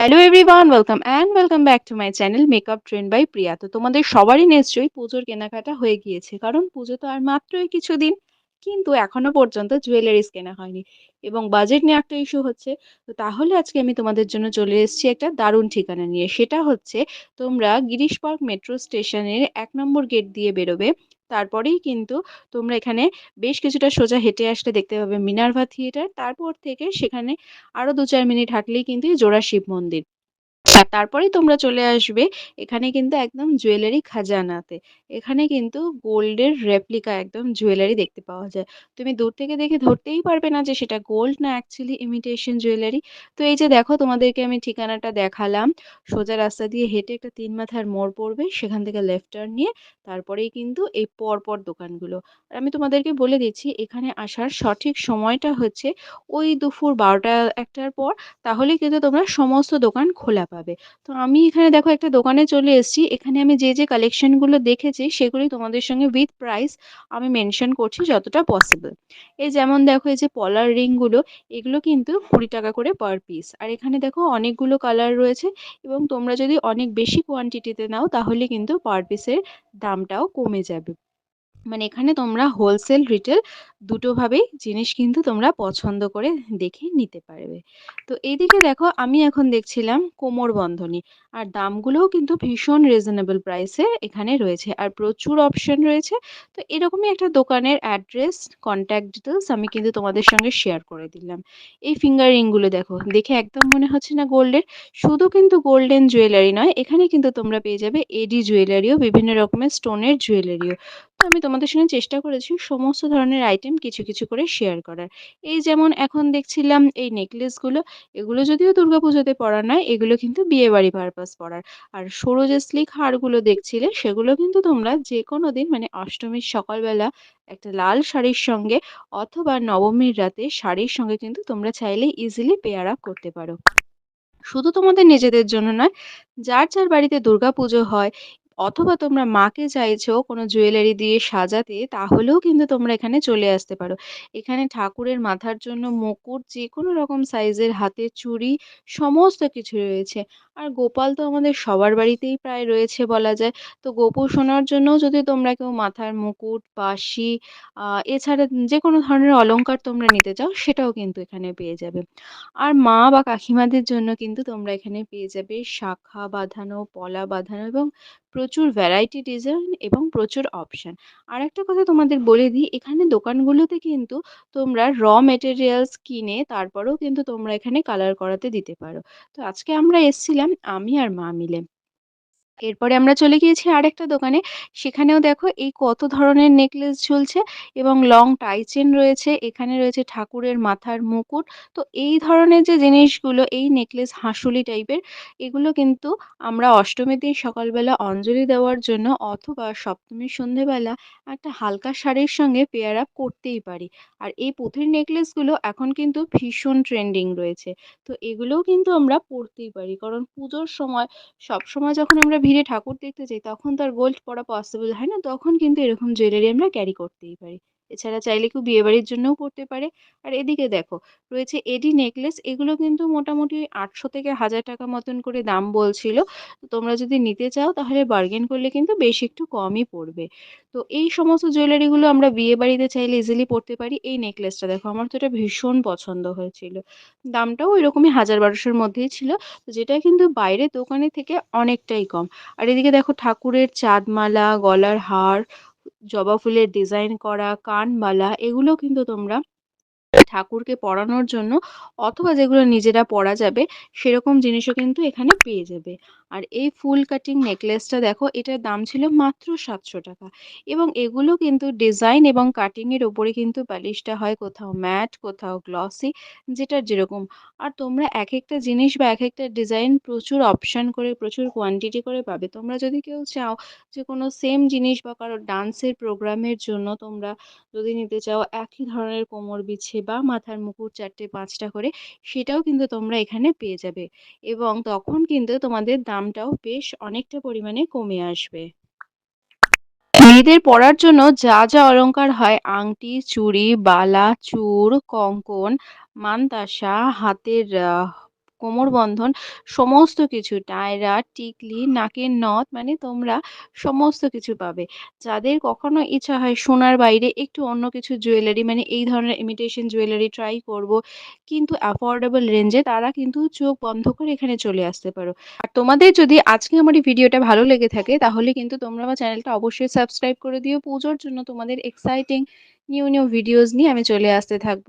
Hello everyone welcome and welcome back to my channel makeup trend by Priya তো তোমাদের সবারই নিশ্চয়ই পুজোর কেনাকাটা হয়ে গিয়েছে, কারণ পুজো তো আর মাত্রই কিছুদিন, কিন্তু এখনও পর্যন্ত জুয়েলারিস কেনা হয়নি। এবং বাজেট নিয়ে একটা ইস্যু হচ্ছে, তো তাহলে আজকে আমি তোমাদের জন্য চলে এসেছি একটা দারুণ ঠিকানা নিয়ে। সেটা হচ্ছে তোমরা গিরিশ পার্ক মেট্রো স্টেশনের এক নম্বর গেট দিয়ে বেরোবে। তারপরেই কিন্তু তোমরা এখানে বেশ কিছুটা সোজা হেঁটে আসলে দেখতে পাবে মিনার্ভা থিয়েটার। তারপর থেকে সেখানে আরও দু চার মিনিট হাঁটলেই কিন্তু জোড়া শিব মন্দির। আর তারপরেই তোমরা চলে আসবে। এখানে কিন্তু একদম জুয়েলারি খাজানাতে। এখানে কিন্তু গোল্ডের রেপ্লিকা একদম জুয়েলারি দেখতে পাওয়া যায়। তুমি দূর থেকে দেখে ধরতেই পারবে না যে সেটা গোল্ড না অ্যাকচুয়ালি ইমিটেশন জুয়েলারি। তো এই যে দেখো তোমাদেরকে আমি ঠিকানাটা দেখালাম। সোজা রাস্তা দিয়ে হেঁটে একটা তিন মাথার মোড় পড়বে, সেখান থেকে লেফট টার্ন নিয়ে তারপরেই কিন্তু এই পরপর দোকানগুলো। আর আমি তোমাদেরকে বলে দিচ্ছি, এখানে আসার সঠিক সময়টা হচ্ছে ওই দুপুর বারোটা একটার পর। তাহলেই কিন্তু তোমরা সমস্ত দোকান খোলা পাবে। তো আমি এখানে দেখো একটা দোকানে চলে এসেছি। এখানে আমি যে যে কালেকশনগুলো দেখেছি, সেগুলি তোমাদের সঙ্গে উইথ প্রাইস আমি মেনশন করছি যতটা পসিবল এই যেমন দেখো, এই যে পলার রিংগুলো এগুলো কিন্তু কুড়ি টাকা করে পার পিস আর এখানে দেখো অনেকগুলো কালার রয়েছে এবং তোমরা যদি অনেক বেশি কোয়ান্টিটিতে নাও, তাহলে কিন্তু পার পিসের দামটাও কমে যাবে। মানে এখানে তোমরা হোলসেল রিটেল দুটোভাবেই জিনিস কিন্তু তোমরা পছন্দ করে দেখে নিতে পারবে। তো এইদিকে দেখো আমি এখন দেখছিলাম কোমর বন্ধনী, আর দামগুলোও কিন্তু ভীষণ রিজনেবল প্রাইসে এখানে রয়েছে, আর প্রচুর অপশন রয়েছে। তো এরকমই একটা দোকানের অ্যাড্রেস কন্ট্যাক্ট ডিটেলস আমি কিন্তু তোমাদের সঙ্গে শেয়ার করে দিলাম। এই ফিঙ্গার রিংগুলো দেখো, দেখে একদম মনে হচ্ছে না গোল্ডের শুধু কিন্তু গোল্ডেন জুয়েলারি নয়, এখানে কিন্তু তোমরা পেয়ে যাবে এডি জুয়েলারিও বিভিন্ন রকমের স্টোনের জুয়েলারিও তো আমি তোমাদের সঙ্গে চেষ্টা করেছি সমস্ত ধরনের আইটেম কিছু কিছু করে শেয়ার করার। এই যেমন এখন দেখছিলাম এই নেকলেসগুলো এগুলো যদিও দুর্গাপুজোতে পরা নয়, এগুলো কিন্তু বিয়েবাড়ি পারপাস পরার। আর সরু স্লিক হারগুলো দেখছিলে, সেগুলো কিন্তু তোমরা যে কোনো দিন মানে অষ্টমীর সকালবেলা একটা লাল শাড়ির সঙ্গে অথবা নবমীর রাতে শাড়ির সঙ্গে কিন্তু তোমরা চাইলে ইজিলি পেয়ার আপ করতে পারো। শুধু তোমাদের নিজেদের জন্য নয়, যার যার বাড়িতে দুর্গাপুজো হয় অথবা তোমরা মাকে চাইছো কোনো জুয়েলারি দিয়ে সাজাতে, তাহলেও কিন্তু তোমরা এখানে চলে আসতে পারো। এখানে ঠাকুরের মাথার জন্য মুকুট যে কোনো রকম সাইজের হাতের চুড়ি, সমস্ত কিছু রয়েছে। আর গোপাল তো আমাদের সবার বাড়িতেই প্রায় রয়েছে বলা যায়। তো গোপু সোনার জন্যও যদি তোমরা কেউ মাথার মুকুট আহ এছাড়া যে কোনো ধরনের অলংকার তোমরা নিতে চাও, সেটাও কিন্তু এখানে পেয়ে যাবে। আর মা বা কাকিমাদের জন্য কিন্তু তোমরা এখানে পেয়ে যাবে শাখা বাঁধানো, পলা বাঁধানো এবং প্রচুর ভ্যারাইটি ডিজাইন এবং প্রচুর অপশান আর একটা কথা তোমাদের বলে দিই, এখানে দোকানগুলোতে কিন্তু তোমরা র মেটেরিয়ালস কিনে তারপরেও কিন্তু তোমরা এখানে কালার করাতে দিতে পারো। তো আজকে আমরা এসছিলাম আমি আর মা মিলে। এরপরে আমরা চলে গিয়েছি আরেকটা দোকানে। সেখানেও দেখো এই কত ধরনের নেকলেস ঝুলছে এবং লং টাই চেন রয়েছে, এখানে রয়েছে ঠাকুরের মাথার মুকুট। তো এই ধরনের যে জিনিসগুলো, এই নেকলেস হাঁসুলি টাইপের, এগুলো কিন্তু আমরা অষ্টমীর দিন সকালবেলা অঞ্জলি দেওয়ার জন্য অথবা সপ্তমীর সন্ধেবেলা একটা হালকা শাড়ির সঙ্গে পেয়ার আপ করতেই পারি। আর এই পুঁথির নেকলেসগুলো এখন কিন্তু ভীষণ ট্রেন্ডিং রয়েছে। তো এগুলোও কিন্তু আমরা পরতেই পারি। কারণ পুজোর সময়, সবসময় যখন আমরা ভিড়ে ঠাকুর দেখতে যাই, তখন তো আর গোল্ড পরা পসিবল হয় না, তখন কিন্তু এরকম জুয়েলারি আমরা ক্যারি করতেই পারি। এছাড়া চাইলে কেউ বিয়েবাড়ির জন্যও পরতে পারে। আর এদিকে দেখো, রয়েছে এডি নেকলেস, এগুলো কিন্তু মোটামুটি আটশো থেকে হাজার টাকা মতন করে দাম বলছিল। তো তোমরা যদি নিতে চাও তাহলে বার্গেন করলে কিন্তু বেশ একটু কমই পড়বে। তো এই সমস্ত জুয়েলারিগুলো আমরা বিয়ে বাড়িতে চাইলে ইজিলি পরতে পারি। এই নেকলেসটা দেখো, আমার তো এটা ভীষণ পছন্দ হয়েছিল। দামটাও এরকমই হাজার বারোশোর মধ্যেই ছিল। যেটা কিন্তু বাইরে দোকানের থেকে অনেকটাই কম। আর এদিকে দেখো ঠাকুরের চাঁদমালা, গলার হার জবা ফুলের ডিজাইন করা কানমালা এগুলো কিন্তু তোমরা ঠাকুরকে পরানোর জন্য অথবা যেগুলো নিজেরা পরা যাবে, সেরকম জিনিসও কিন্তু এখানে পেয়ে যাবে। আর এই ফুল কাটিং নেকলেসটা দেখো, এটার দাম ছিল মাত্র সাতশো টাকা। এবং এগুলো কিন্তু ডিজাইন এবং কাটিংয়ের ওপরে কিন্তু পালিশটা হয় কোথাও ম্যাট, কোথাও গ্লসি, যেটার যেরকম। আর তোমরা এক একটা জিনিস বা এক একটা ডিজাইন প্রচুর অপশান করে, প্রচুর কোয়ান্টিটি করে পাবে। তোমরা যদি কেউ চাও যে কোনো সেম জিনিস বা কারও ডান্সের প্রোগ্রামের জন্য তোমরা যদি নিতে চাও, একই ধরনের কোমর বিছে বা মাথার মুকুট চারটে, পাঁচটা করে সেটাও কিন্তু তোমরা এখানে পেয়ে যাবে। এবং তখন কিন্তু তোমাদের দামটাও বেশ অনেকটা পরিমাণে কমে আসবে। মেয়েদের পরার জন্য যা যা অলঙ্কার হয়, আংটি, চুড়ি, বালা, চুর, কঙ্কন, মানতাসা, হাতের কোমর বন্ধন সমস্ত কিছু টায়রা, টিকলি, নাকের নথ মানে তোমরা সমস্ত কিছু পাবে। যাদের কখনো ইচ্ছা হয় সোনার বাইরে একটু অন্য কিছু জুয়েলারি মানে এই ধরনের ইমিটেশন জুয়েলারি ট্রাই করব কিন্তু অ্যাফোর্ডেবল রেঞ্জে তারা কিন্তু চোখ বন্ধ করে এখানে চলে আসতে পারো। আর তোমাদের যদি আজকে আমার এই ভিডিওটা ভালো লেগে থাকে তাহলে কিন্তু তোমরা আমার চ্যানেলটা অবশ্যই সাবস্ক্রাইব করে দিও। পুজোর জন্য তোমাদের এক্সাইটিং নিউ, নিউ ভিডিওস নিয়ে আমি চলে আসতে থাকব।